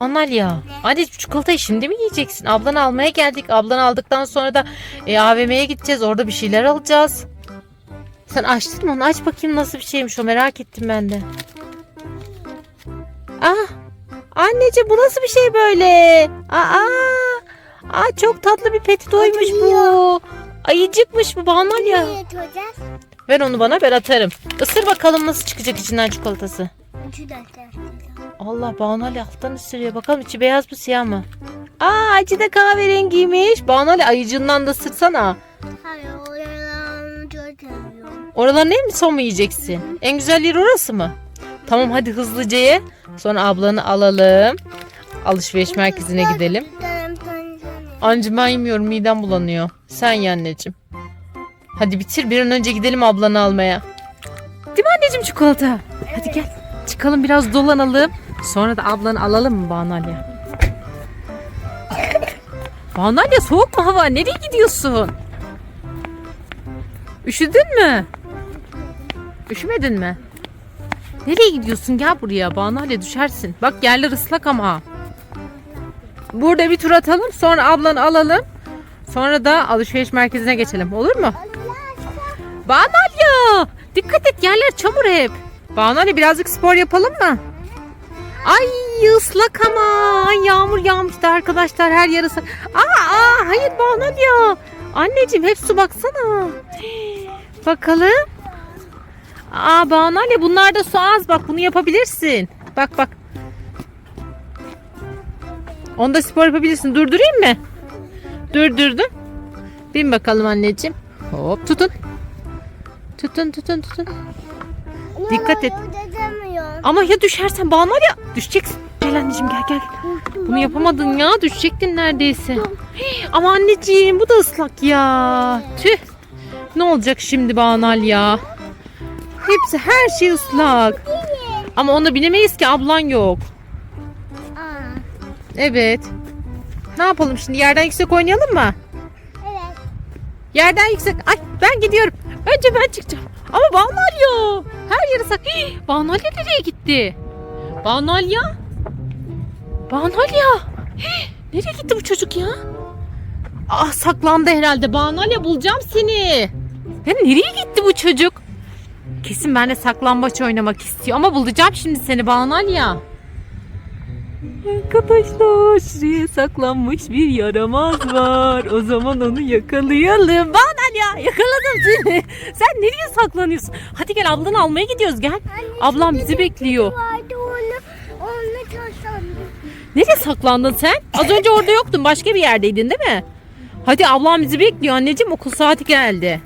Analya. Anne çikolatayı şimdi mi yiyeceksin? Ablanı almaya geldik. Ablanı aldıktan sonra da e, AVM'ye gideceğiz. Orada bir şeyler alacağız. Sen açtın mı onu? Aç bakayım nasıl bir şeymiş o merak ettim ben de. Ah! Anneciğim bu nasıl bir şey böyle? Aa! Aa çok tatlı bir petitoymuş bu. Ayıcıkmış bu Banalya. Ver onu bana ben atarım. Isır bakalım nasıl çıkacak içinden çikolatası. Üçü de ters. Allah Banu Ali alttan ısırıyor. Bakalım içi beyaz mı siyah mı? Aa acı da kahverengiymiş. Banu Ali ayıcığından da ısırsana. Hayır oradan çok seviyorum. Oraların en mi son mu yiyeceksin? En güzel yer orası mı? Tamam hadi hızlıca ye. Sonra ablanı alalım. Alışveriş merkezine gidelim. Ancım ben yemiyorum midem bulanıyor. Sen ye anneciğim. Hadi bitir bir an önce gidelim ablanı almaya. Değil mi anneciğim çikolata? Hadi gel. Çıkalım biraz dolanalım. Sonra da ablanı alalım mı Banu Ali? Banu Ali soğuk mu hava? Nereye gidiyorsun? Üşüdün mü? Üşümedin mi? Nereye gidiyorsun? Gel buraya. Banu düşersin. Bak yerler ıslak ama. Burada bir tur atalım. Sonra ablanı alalım. Sonra da alışveriş merkezine geçelim. Olur mu? Banalya! Dikkat et yerler çamur hep. Banalya birazcık spor yapalım mı? Ay ıslak ama. Ay, yağmur yağmıştı arkadaşlar her yer ıslak. Aa, aa hayır Banalya. Anneciğim hep su baksana. Bakalım. Aa Banalya bunlarda su az bak bunu yapabilirsin. Bak bak. Onda spor yapabilirsin. Durdurayım mı? Durdurdum. Bin bakalım anneciğim. Hop tutun. Tutun tutun tutun. Dikkat et. Demiyorum. Ama ya düşersen bağlar ya. Düşeceksin. Gel anneciğim gel gel. Bunu yapamadın ya. Düşecektin neredeyse. Hii, Ama anneciğim bu da ıslak ya. Tüh. Ne olacak şimdi Banal ya? Hepsi her şey ıslak. Ama ona binemeyiz ki ablan yok. Evet. Ne yapalım şimdi yerden yüksek oynayalım mı? evet. Yerden yüksek. Ay ben gidiyorum. Önce ben çıkacağım. Ama Banalya. Her yeri sak. Hii, Banalya nereye gitti? Banalya? Banalya. Hii, nereye gitti bu çocuk ya? Ah saklandı herhalde. Banalya bulacağım seni. Ya nereye gitti bu çocuk? Kesin benimle saklambaç oynamak istiyor. Ama bulacağım şimdi seni Banalya. Arkadaşlar şuraya saklanmış bir yaramaz var. O zaman onu yakalayalım. Bana ya yakaladım seni. Sen nereye saklanıyorsun? Hadi gel ablanı almaya gidiyoruz gel. Ablam bizi bekliyor. Vardı onu, onu. Nereye saklandın sen? Az önce orada yoktun. Başka bir yerdeydin değil mi? Hadi ablam bizi bekliyor anneciğim. Okul saati geldi.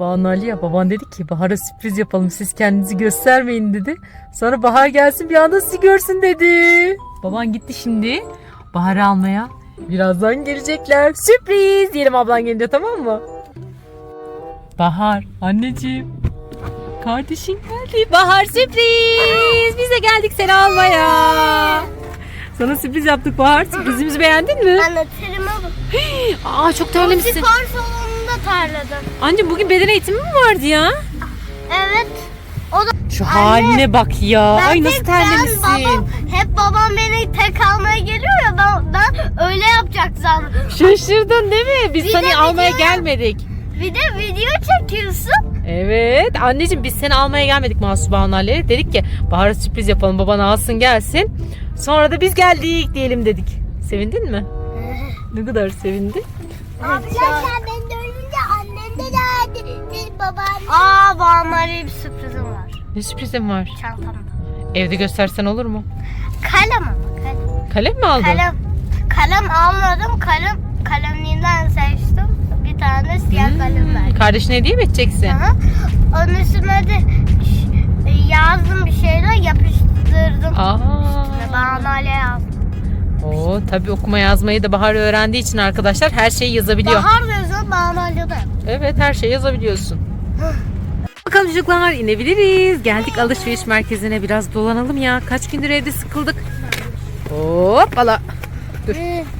Banu Ali'ye baban dedi ki Bahar'a sürpriz yapalım siz kendinizi göstermeyin dedi. Sonra Bahar gelsin bir anda sizi görsün dedi. Baban gitti şimdi Bahar'ı almaya. Birazdan gelecekler. Sürpriz diyelim ablan gelince tamam mı? Bahar anneciğim. Kardeşin geldi. Bahar sürpriz. Biz de geldik seni almaya. Sana sürpriz yaptık Bahar. Sürprizimizi beğendin mi? Anlatırıma bak. Aa çok terlemişsin. Spor terledim. Anne bugün beden eğitimi mi vardı ya? Evet. O da Şu Anne, haline bak ya. ben Ay nasıl terlemişsin. Ben, babam, hep babam beni tek almaya geliyor ya ben, ben öyle yapacak sandım. Şaşırdın değil mi? Biz Bir seni almaya video- gelmedik. Bir de video çekiyorsun. Evet. Anneciğim biz seni almaya gelmedik Mahsus Banu'yla. Dedik ki Bahar'a sürpriz yapalım. Baban alsın gelsin. Sonra da biz geldik diyelim dedik. Sevindin mi? Ne kadar sevindin? Arkadaşlar ben Aa babamlara bir sürprizim var. Ne sürprizim var? Çantamda. Evde göstersen olur mu? Kalem ama kalem. Kalem mi aldın? Kalem. Kalem almadım. Kalem kalemliğinden seçtim. Bir tane siyah kalem verdim. Kardeşine hediye mi edeceksin? Aha. Onun üstüne de ş- yazdım bir şeyler yapıştırdım. Aa. Bana öyle yazdım. Oo, tabii okuma yazmayı da Bahar öğrendiği için arkadaşlar her şeyi yazabiliyor. Bahar da yazıyor, bana öyle de. Evet her şeyi yazabiliyorsun. Bakalım çocuklar inebiliriz. Geldik alışveriş merkezine biraz dolanalım ya. Kaç gündür evde sıkıldık. Hoppala. Dur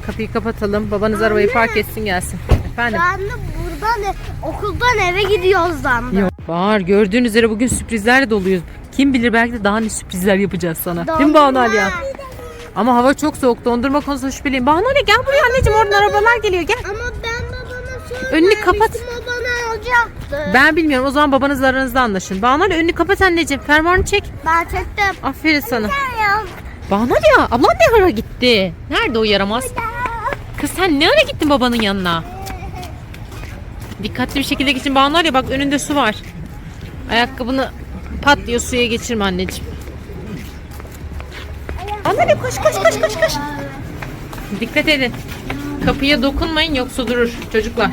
kapıyı kapatalım. Babanız arabayı park etsin gelsin. Efendim. Ben de buradan e- okuldan eve gidiyoruz sandım. Yok. Bahar gördüğün üzere bugün sürprizlerle doluyuz. Kim bilir belki de daha ne sürprizler yapacağız sana. Değil mi Dondurma. Banu Aliye? Ama hava çok soğuk. Dondurma konusunda şüpheliyim. Banu Ali gel buraya anneciğim. Oradan arabalar geliyor. Gel. Ama ben babama söylemiştim. Önünü kapat. O bana Ben bilmiyorum. O zaman babanızla aranızda anlaşın. Banu Ali önünü kapat anneciğim. Fermuarını çek. Ben çektim. Aferin sana. Ya. Banu Ali ya. Ablan ne ara gitti? Nerede o yaramaz? Kız sen ne ara gittin babanın yanına? Dikkatli bir şekilde geçin Banu Ali. Bak önünde su var. Ayakkabını pat diye suya geçirme anneciğim. Banu Ali koş koş koş koş koş. Dikkat edin. Kapıya dokunmayın yoksa durur çocuklar.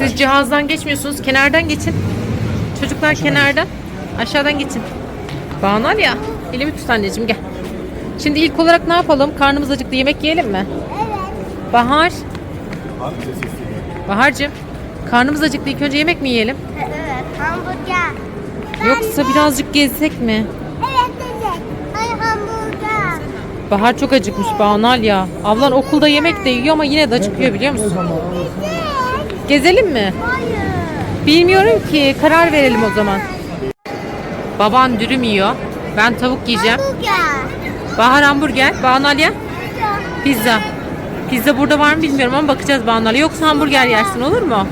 Siz cihazdan geçmiyorsunuz. Kenardan geçin. Çocuklar kenardan. Aşağıdan geçin. Banu ya. Elimi tut anneciğim gel. Şimdi ilk olarak ne yapalım? Karnımız acıktı. Yemek yiyelim mi? Evet. Bahar. Bahar'cığım. Karnımız acıktı. İlk önce yemek mi yiyelim? Evet. Hamburger. Yoksa birazcık gezsek mi? Evet evet. Ay hamburger. Bahar çok acıkmış Banal ya. Ablan okulda yemek de yiyor ama yine de acıkıyor biliyor musun? Gezelim mi? Hayır. Bilmiyorum ki. Karar verelim o zaman. Baban dürüm yiyor. Ben tavuk yiyeceğim. Hamburger. Bahar hamburger. Banal ya. Pizza. Pizza burada var mı bilmiyorum ama bakacağız Banal'a. Yoksa hamburger yersin olur mu?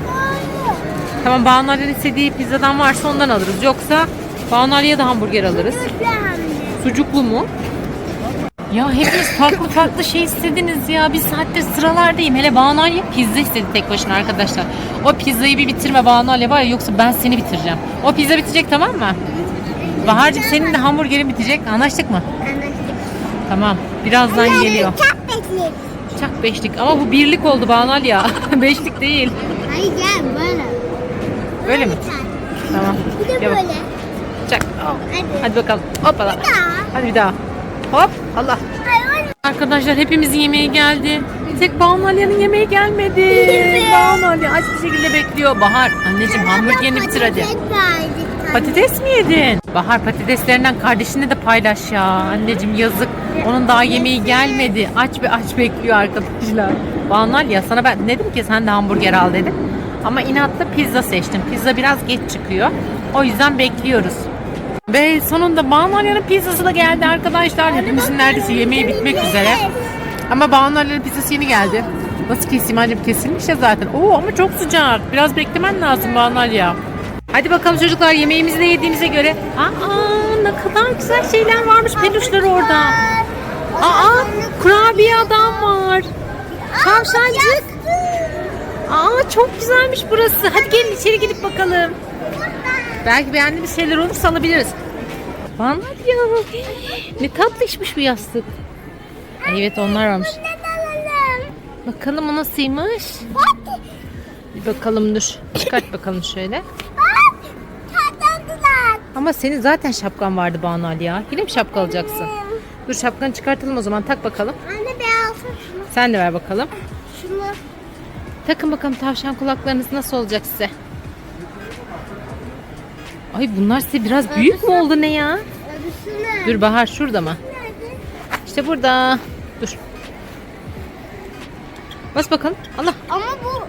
Tamam Banal'ın istediği pizzadan varsa ondan alırız. Yoksa Banal'ya da hamburger alırız. De. Sucuklu mu? Ya hepiniz farklı farklı şey istediniz ya. Bir saattir sıralardayım. Hele Banalya pizza istedi tek başına arkadaşlar. O pizzayı bir bitirme Banalya var ya yoksa ben seni bitireceğim. O pizza bitecek tamam mı? Bahar'cığım senin de hamburgerin bitecek. Anlaştık mı? Anlaştık. Tamam. Birazdan geliyor. Çok bekleyin. Çak beşlik ama bu birlik oldu Banal ya. beşlik değil. Hayır gel böyle. Böyle mi? Tamam. Bir de böyle. Çak. Hadi. Hadi bakalım. Hoppala. Bir daha. Hadi bir daha. Hop. Allah. Arkadaşlar hepimizin yemeği geldi. Tek Banu Alya'nın yemeği gelmedi. Banu aç bir şekilde bekliyor. Bahar anneciğim hamburgerini bitir hadi. Patates mi yedin? Bahar patateslerinden kardeşine de paylaş ya. Anneciğim yazık. Onun daha yemeği gelmedi. Aç bir aç bekliyor arkadaşlar. Banu Alya sana ben dedim ki sen de hamburger al dedim. Ama inatla pizza seçtim. Pizza biraz geç çıkıyor. O yüzden bekliyoruz. Ve sonunda Banu Alya'nın pizzası da geldi arkadaşlar. Hepimizin neredeyse yemeği bitmek üzere. Ama Banu Alya'nın pizzası yeni geldi. Nasıl keseyim annem kesilmiş ya zaten. Oo ama çok sıcak. Biraz beklemen lazım Banu Alya. Hadi bakalım çocuklar yemeğimizi de yediğimize göre. Aa ne kadar güzel şeyler varmış peluşlar orada. Aa kurabiye adam var. Tavşancık. Aa çok güzelmiş burası. Hadi gelin içeri gidip bakalım. Belki beğendiğimiz şeyler olursa alabiliriz. Bana ya. Ne tatlışmış bu yastık. Evet onlar varmış. Bakalım o nasılmış. Bir bakalım dur. Çıkart bakalım şöyle. Ama senin zaten şapkan vardı Banu Ali ya. Yine mi şapka alacaksın? Dur şapkanı çıkartalım o zaman tak bakalım. Anne beyaz şunu. Sen de ver bakalım. Şunu. Takın bakalım tavşan kulaklarınız nasıl olacak size? Ay bunlar size biraz büyük mü oldu ne ya? Dur Bahar şurada mı? Nerede? İşte burada. Dur. Bas bakalım. Allah. Ama bu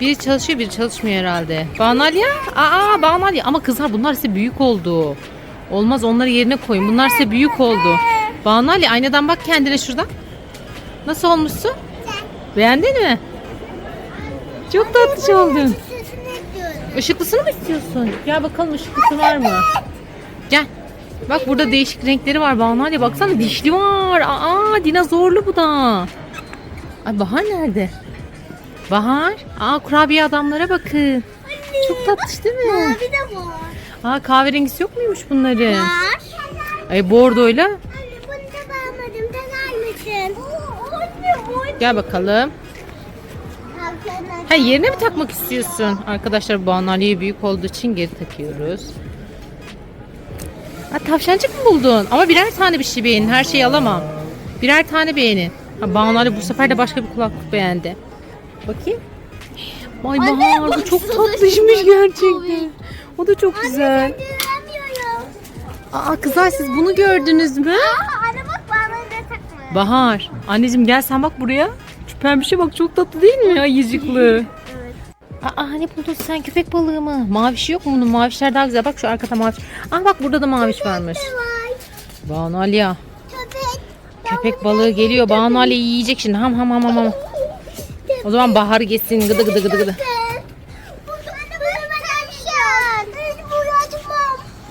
Biri çalışıyor biri çalışmıyor herhalde. Banalya? Aa Banalya. Ama kızlar bunlar size büyük oldu. Olmaz onları yerine koyun. Bunlar size büyük oldu. Banalya aynadan bak kendine şuradan. Nasıl olmuşsun? Beğendin mi? Çok tatlış oldun. Işıklısını mı istiyorsun? Gel bakalım ışıklısı var mı? Gel. Bak burada değişik renkleri var Banalya. Baksana dişli var. Aa dinozorlu bu da. Ay Bahar nerede? Bahar. Aa kurabiye adamlara bakın. Çok tatlış değil mi? Mavi de var. Aa kahverengisi yok muymuş bunların? Var. Ay bordoyla. Anne bunu da mısın? Anne anne. Gel bakalım. Ha yerine mi takmak istiyorsun? Arkadaşlar bu analiye büyük olduğu için geri takıyoruz. Ha, tavşancık mı buldun? Ama birer tane bir şey beğenin. Her şeyi alamam. Birer tane beğenin. Ha, Banu Ali bu sefer de başka bir kulaklık beğendi. Bakayım. Ay Anne, Bahar bu bak çok şurada tatlışmış şimdi gerçekten. O da çok güzel. Aa kızlar siz bunu gördünüz mü? Aa anne bak bana da takma. Bahar. Anneciğim gel sen bak buraya. Pembişe bak çok tatlı değil mi ya yiyecikli? Aa ne buldun sen köpek balığı mı? Mavişi yok mu bunun? Mavişler daha güzel. Bak şu arkada maviş. Aa bak burada da maviş varmış. Vay. Banu Aliya. Köpek. Köpek balığı geliyor. Banu Ali yiyecek şimdi. Ham ham ham ham ham. O zaman Bahar geçsin. Gıdı gıdı gıdı gıdı.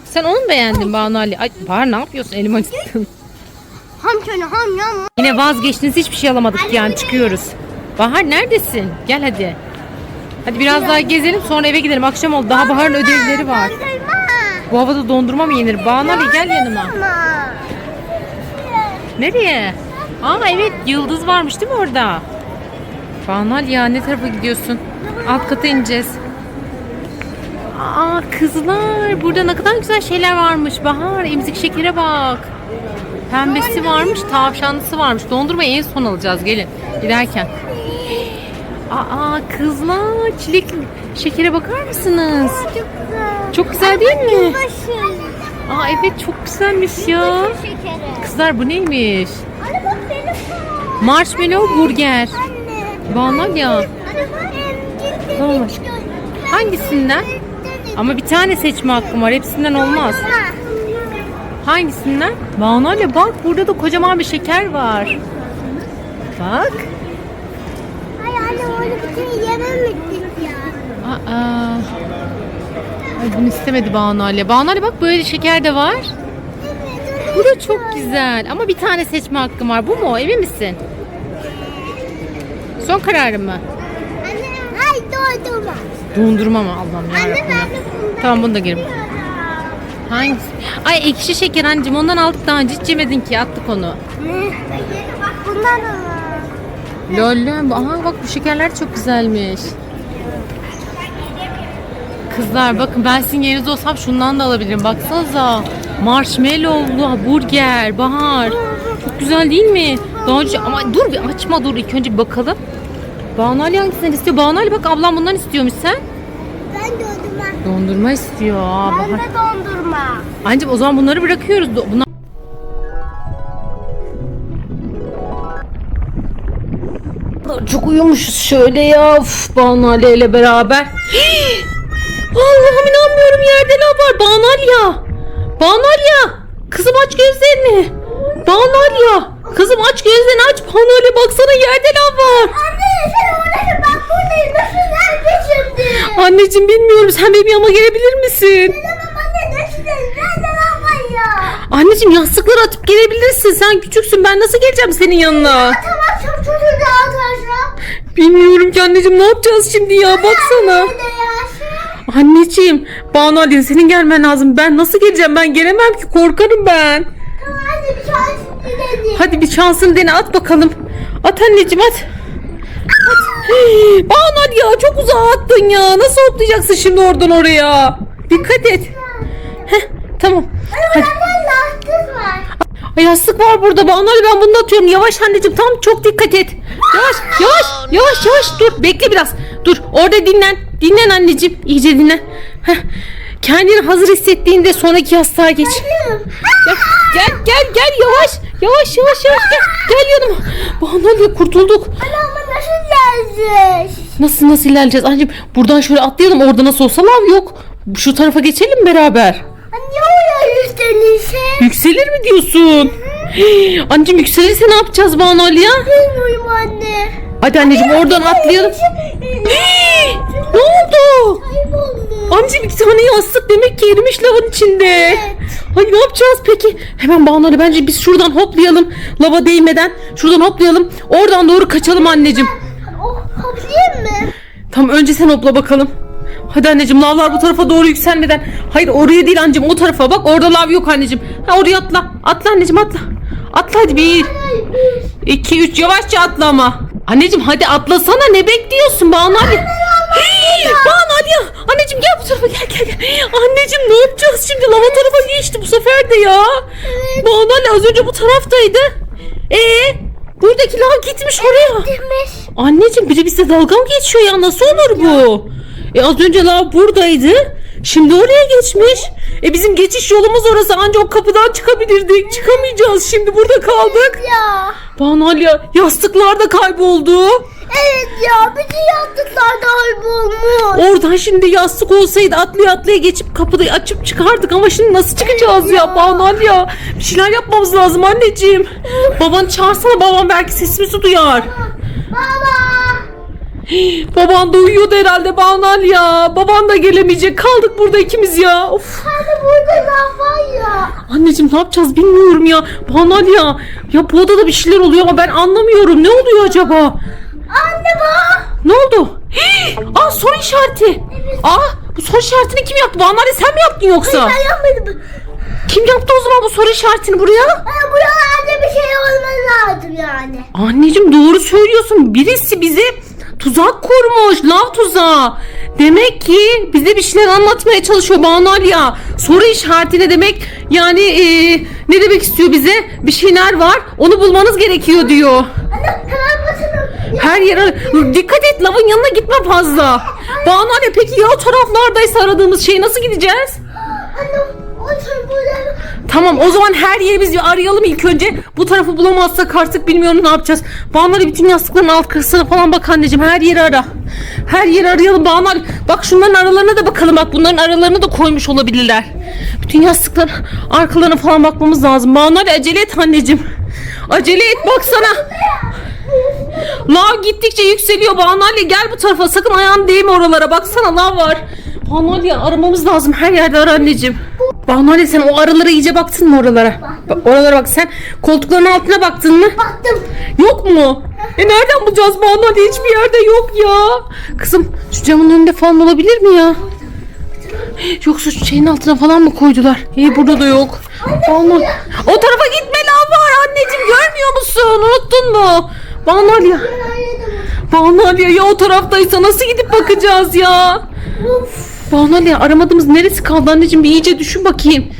Sen onu mu beğendin Banu Ali? Ay Bahar ne yapıyorsun? Elimi acıttın. Ham ham. Yine vazgeçtiniz. Hiçbir şey alamadık yani çıkıyoruz. Bahar neredesin? Gel hadi. Hadi biraz daha gezelim sonra eve gidelim. Akşam oldu. Daha Bahar'ın ödevleri var. Bu havada dondurma mı yenir? Banu gel yanıma. Nereye? Aa evet yıldız varmış değil mi orada? Banal ya ne tarafa gidiyorsun? Alt kata ineceğiz. Aa kızlar burada ne kadar güzel şeyler varmış. Bahar emzik şekere bak. Pembesi varmış, tavşanlısı varmış. Dondurmayı en son alacağız gelin giderken. Aa kızlar çilek şekere bakar mısınız? Çok güzel. Çok güzel değil mi? Aa evet çok güzelmiş ya. Kızlar bu neymiş? Anne bak benim var. Marshmallow burger. Banal ya. Anne Tamam. Hangisinden? Ama bir tane seçme hakkım var. Hepsinden olmaz. Ha. Hangisinden? Banale bak burada da kocaman bir şeker var. Bak. Ay anne orada bir şey yememiştik ya. Aa. Ay bunu istemedi Banale. Banale bak böyle şeker de var. Evet. Bu da çok güzel. Ama bir tane seçme hakkım var. Bu mu? Emin misin? Son kararın mı? Anne ay doydum. Dondurma mı Allah'ım Anne yarabbim. ben de bundan Tamam bunu da girin. Hangisi? Ay ekşi şeker anneciğim ondan aldık daha önce hiç yemedin ki attık onu. Bak bundan ama. Lollum. Aha bak bu şekerler çok güzelmiş. Kızlar bakın ben sizin yerinizde olsam şundan da alabilirim. Baksanıza. Marshmallowlu burger. Bahar. Çok güzel değil mi? Daha önce ama dur bir açma dur ilk önce bir bakalım. Banu Ali hangisinden istiyor? Banu Ali bak ablam bundan istiyormuş sen. Dondurma. İstiyor. Ben Bahar. de dondurma. Anneciğim o zaman bunları bırakıyoruz. Bunlar... Çok uyumuşuz şöyle ya. Uf, Banu Ali ile beraber. Allah'ım inanmıyorum yerde lav var. Banu Ali ya. Banu Ali ya. Kızım aç gözlerini. Banu Ali ya. Kızım aç gözlerini aç. Banu Ali baksana yerde lav var. Anne buradayım. Nasıl nerede şimdi? Anneciğim bilmiyorum sen benim yanıma gelebilir misin? Tamam anne nasıl nerede lan ya? Anneciğim yastıkları atıp gelebilirsin. Sen küçüksün. Ben nasıl geleceğim senin yanına? Tamam çok çocuğu da arkadaşlar. Bilmiyorum ki anneciğim ne yapacağız şimdi ya baksana. Nerede ya? Anneciğim Banu Ali senin gelmen lazım. Ben nasıl geleceğim ben gelemem ki korkarım ben. Tamam hadi bir şans deneyelim. Hadi bir şansını dene at bakalım. At anneciğim at. Ali ya çok uzağa attın ya. Nasıl hoplayacaksın şimdi oradan oraya? Dikkat et. Heh, tamam. Hadi. Ay yastık var burada Banu Ali ben bunu atıyorum. Yavaş anneciğim tam çok dikkat et. Yavaş yavaş yavaş yavaş dur bekle biraz. Dur orada dinlen. Dinlen anneciğim iyice dinlen. Heh. Kendini hazır hissettiğinde sonraki yastığa geç. Gel gel gel, gel yavaş yavaş yavaş yavaş gel. Gel yanıma. Banu Ali kurtulduk. Ana ama nasıl geleceğiz? Nasıl nasıl ilerleyeceğiz anneciğim? Buradan şöyle atlayalım orada nasıl olsa lav yok. Şu tarafa geçelim beraber. Anne oraya yükselirse? Yükselir mi diyorsun? Anneciğim yükselirse ne yapacağız Banu Ali ya? Bilmiyorum anne. Hadi anneciğim oradan atlayalım. Ne oldu? Kayboldu. Anneciğim iki tane yastık demek ki erimiş lavın içinde. Ay ne yapacağız peki? Hemen Banu Ali bence biz şuradan hoplayalım. Lava değmeden şuradan hoplayalım. Oradan doğru kaçalım anneciğim. Oh haplayayım mı? Tam önce sen hopla bakalım. Hadi anneciğim lavlar bu tarafa doğru yükselmeden. Hayır oraya değil anneciğim o tarafa bak orada lav yok anneciğim. Ha oraya atla. Atla anneciğim atla. Atla hadi bir. iki üç yavaşça atla ama. Anneciğim hadi atlasana ne bekliyorsun Banu? Hey, Banu Ya. Anneciğim gel bu tarafa gel gel gel. Anneciğim ne yapacağız şimdi? Lava tarafa geçti bu sefer de ya. Banu Ali az önce bu taraftaydı. Ee, buradaki lav gitmiş oraya. Demiş. Anneciğim biri bize dalga mı geçiyor ya nasıl olur bu? E az önce lav buradaydı. Şimdi oraya geçmiş. E bizim geçiş yolumuz orası ancak o kapıdan çıkabilirdik. Çıkamayacağız şimdi burada kaldık. Ya. Banu Ali ya, yastıklar da kayboldu. Evet ya bütün yastıklar da kaybolmuş. Oradan şimdi yastık olsaydı atlaya atlaya geçip kapıyı açıp çıkardık ama şimdi nasıl çıkacağız ya Banu ya? Bir şeyler yapmamız lazım anneciğim. Babanı çağırsana babam belki sesimizi duyar. Baba. Baban da uyuyordu herhalde Banu ya. Baban da gelemeyecek. Kaldık burada ikimiz ya. Of. Hani burada ne var ya? Anneciğim ne yapacağız bilmiyorum ya. Banu ya. Ya bu odada bir şeyler oluyor ama ben anlamıyorum. Ne oluyor acaba? Anne bak. Ne oldu? Hii! Aa soru işareti. Aa bu soru işaretini kim yaptı? Ali sen mi yaptın yoksa? Ben yapmadım. Kim yaptı o zaman bu soru işaretini buraya? Hani buralarda bir şey olması lazım yani. Anneciğim doğru söylüyorsun. Birisi bize tuzak kurmuş. Lav tuzağı. Demek ki bize bir şeyler anlatmaya çalışıyor Banu Ali ya. Soru işareti ne demek? Yani eee, ne demek istiyor bize? Bir şeyler var. Onu bulmanız gerekiyor diyor. Anne hemen. Her yere dikkat et lavın yanına gitme fazla. Banu Ali peki ya o taraflardaysa aradığımız şey nasıl gideceğiz? Anne. Tamam o zaman her yeri biz bir arayalım ilk önce. Bu tarafı bulamazsak artık bilmiyorum ne yapacağız. Bağnari bütün yastıkların alt kısmına falan bak anneciğim. Her yeri ara. Her yeri arayalım Bağnari. Bak şunların aralarına da bakalım. Bak bunların aralarına da koymuş olabilirler. Bütün yastıkların arkalarına falan bakmamız lazım. Bağnari acele et anneciğim. Acele et baksana. Lav gittikçe yükseliyor. Bağnali gel bu tarafa. Sakın ayağın değme oralara. Baksana lav var. Bağnali aramamız lazım. Her yerde ara anneciğim. Bağnali sen o aralara iyice baktın mı oralara? Bak, oralara bak sen. Koltukların altına baktın mı? Baktım. Yok mu? E nereden bulacağız Bağnali? Hiçbir yerde yok ya. Kızım şu camın önünde falan olabilir mi ya? Yoksa şu şeyin altına falan mı koydular? İyi burada da yok. Bağnali. O tarafa gitme lav var anneciğim. Görmüyor musun? Unuttun mu? Bağnali ya. Banu Ali ya o taraftaysa nasıl gidip bakacağız ya? Banu Ali aramadığımız neresi kaldı anneciğim bir iyice düşün bakayım.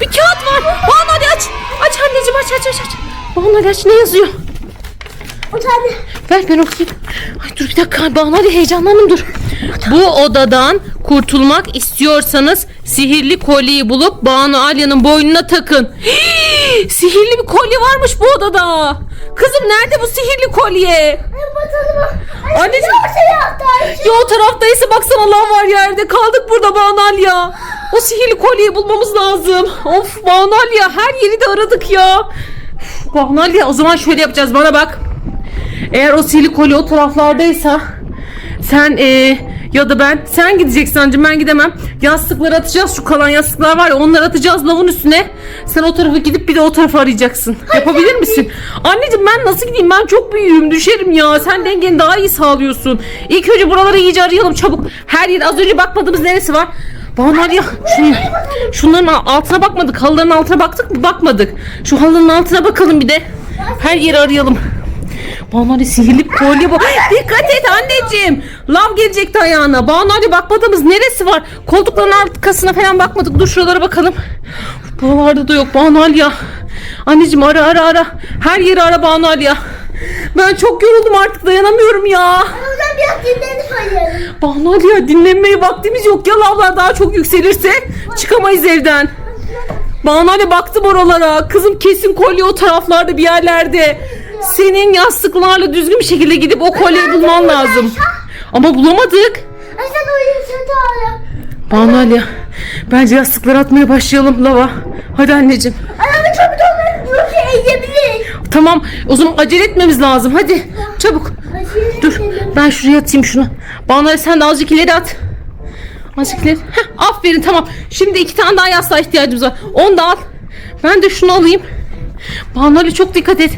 Bir kağıt var. Banu aç. Aç anneciğim aç aç aç. aç. Banu aç ne yazıyor? Ver ben okuyayım. Ay dur bir dakika Banu Ali heyecanlandım dur. Bu odadan kurtulmak istiyorsanız sihirli kolyeyi bulup Banu Alya'nın boynuna takın. Hii, sihirli bir kolye varmış bu odada. Kızım nerede bu sihirli kolye? Anneciğim. Şey? Ya o taraftaysa baksana lan var yerde. Kaldık burada Banal ya. O sihirli kolyeyi bulmamız lazım. Of Banal ya her yeri de aradık ya. Uf, Banal ya o zaman şöyle yapacağız bana bak. Eğer o sihirli kolye o taraflardaysa sen e, ya da ben sen gideceksin anneciğim ben gidemem. Yastıkları atacağız şu kalan yastıklar var ya onları atacağız lavın üstüne. Sen o tarafa gidip bir de o tarafa arayacaksın. Yapabilir misin? Anneciğim ben nasıl gideyim ben çok büyüğüm düşerim ya. Sen dengeni daha iyi sağlıyorsun. İlk önce buraları iyice arayalım çabuk. Her yer az önce bakmadığımız neresi var? Bana ya şunu, şunların altına bakmadık. Halıların altına baktık mı? Bakmadık. Şu halının altına bakalım bir de. Her yeri arayalım. Banu Ali sihirli kolye bu. Dikkat et anneciğim. Lav gelecekti ayağına. Banu Ali bakmadığımız neresi var? Koltukların arkasına falan bakmadık. Dur şuralara bakalım. Buralarda da yok Banu Ali ya. Anneciğim ara ara ara. Her yeri ara Banu Ali ya. Ben çok yoruldum artık dayanamıyorum ya. Oradan biraz dinlenip arayalım. Banu Ali ya dinlenmeye vaktimiz yok. Ya lavlar daha çok yükselirse çıkamayız evden. Banu Ali baktım oralara. Kızım kesin kolye o taraflarda bir yerlerde. Senin yastıklarla düzgün bir şekilde gidip o kolyeyi bulman lazım. Ama bulamadık. Uyuyorsun da ara. Banu Ali bence yastıkları atmaya başlayalım lava. Hadi anneciğim. Anamı çabuk olmayı bu şey edebilir. Tamam o zaman acele etmemiz lazım. Hadi çabuk. Dur ben şuraya atayım şunu. Banu Ali sen de azıcık ileri at. Azıcık ileri. Heh, aferin tamam. Şimdi iki tane daha yastığa ihtiyacımız var. Onu da al. Ben de şunu alayım. Banu çok dikkat et.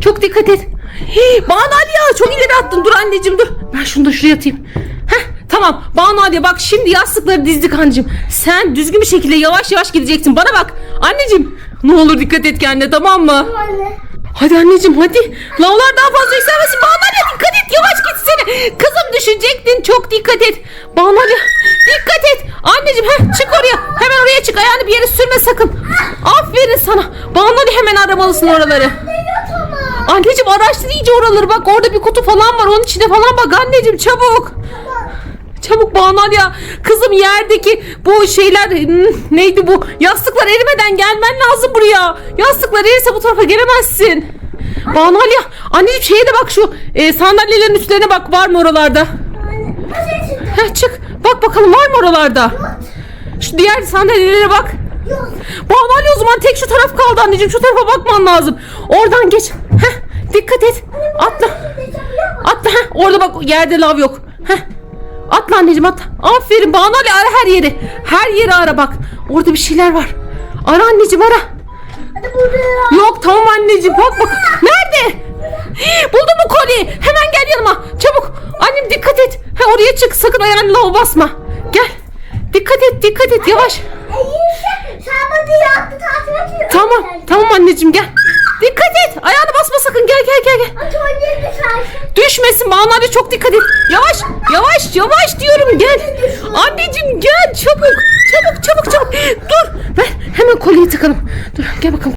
Çok dikkat et. Hii, Banu ya çok ileri attın. Dur anneciğim dur. Ben şunu da şuraya atayım. Heh, tamam Banu Ali bak şimdi yastıkları dizdik anneciğim. Sen düzgün bir şekilde yavaş yavaş gideceksin. Bana bak. Anneciğim ne olur dikkat et kendine tamam mı? Anne. Hadi anneciğim hadi. Lavlar daha fazla yükselmesin. Banalya dikkat et yavaş gitsene. Kızım düşecektin çok dikkat et. Banalya dikkat et. Anneciğim heh, çık oraya. Hemen oraya çık ayağını bir yere sürme sakın. Aferin sana. Banalya hemen aramalısın oraları. Anneciğim araştır iyice oraları bak orada bir kutu falan var onun içine falan bak anneciğim çabuk. Çabuk Banal ya. Kızım yerdeki bu şeyler hmm, neydi bu? Yastıklar erimeden gelmen lazım buraya. Yastıklar erirse bu tarafa gelemezsin. Banu Ali anneciğim şeye de bak şu e, sandalyelerin üstlerine bak var mı oralarda? Heh, çık bak bakalım var mı oralarda? Şu diğer sandalyelere bak. Banu o zaman tek şu taraf kaldı anneciğim. Şu tarafa bakman lazım. Oradan geç. Heh, dikkat et. Atla. Atla. Heh, orada bak yerde lav yok. Heh. Atla anneciğim atla. Aferin Banu Ali ara her yeri. Her yeri ara bak. Orada bir şeyler var. Ara anneciğim ara. Hadi burada. Yok tamam anneciğim bak bak. Nerede? Buldum bu kolyeyi. Hemen gel yanıma. Çabuk. Annem dikkat et. Ha, oraya çık. Sakın ayağını lava basma. Gel. Dikkat et dikkat et yavaş. Ediyor. Tamam tamam anneciğim gel. Dikkat et. Ayağını basma sakın. Gel gel gel gel. Düşmesin Banu hadi çok dikkat et. Yavaş yavaş yavaş diyorum gel. Anneciğim gel çabuk. Çabuk çabuk çabuk. Dur. Ver hemen kolyeyi takalım. Dur gel bakalım.